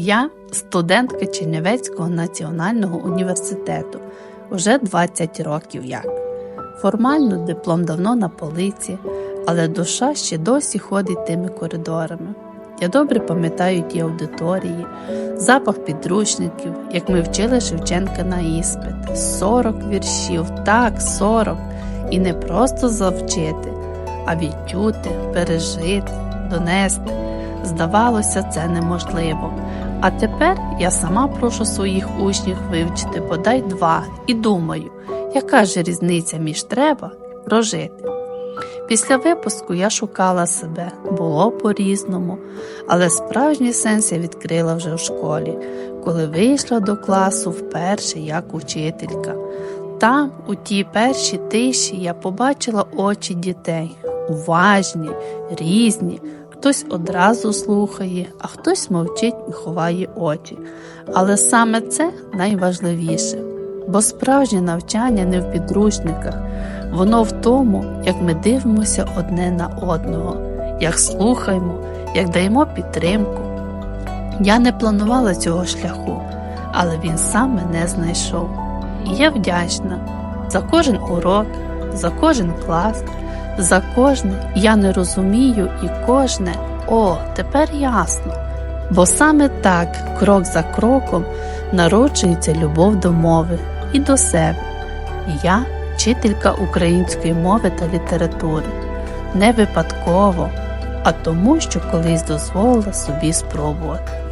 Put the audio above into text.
Я студентка Чернівецького національного університету уже 20 років як. Формально диплом давно на полиці, але душа ще досі ходить тими коридорами. Я добре пам'ятаю ті аудиторії, запах підручників, як ми вчили Шевченка на іспит. 40 віршів, так, 40. І не просто завчити, а відчути, пережити, донести. Здавалося, це неможливо. А тепер я сама прошу своїх учнів вивчити бодай два і думаю, яка ж різниця між треба і прожити. Після випуску я шукала себе, було по-різному, але справжній сенс я відкрила вже в школі, коли вийшла до класу вперше як учителька. Там, у тій першій тиші, я побачила очі дітей, уважні, різні. Хтось одразу слухає, а хтось мовчить і ховає очі. Але саме це найважливіше, бо справжнє навчання не в підручниках, воно в тому, як ми дивимося одне на одного, як слухаємо, як даємо підтримку. Я не планувала цього шляху, але він сам мене знайшов. І я вдячна за кожен урок, за кожен клас, за кожне я не розумію і кожне о, тепер ясно. Бо саме так, крок за кроком, народжується любов до мови і до себе. Я вчителька української мови та літератури. Не випадково, а тому, що колись дозволила собі спробувати.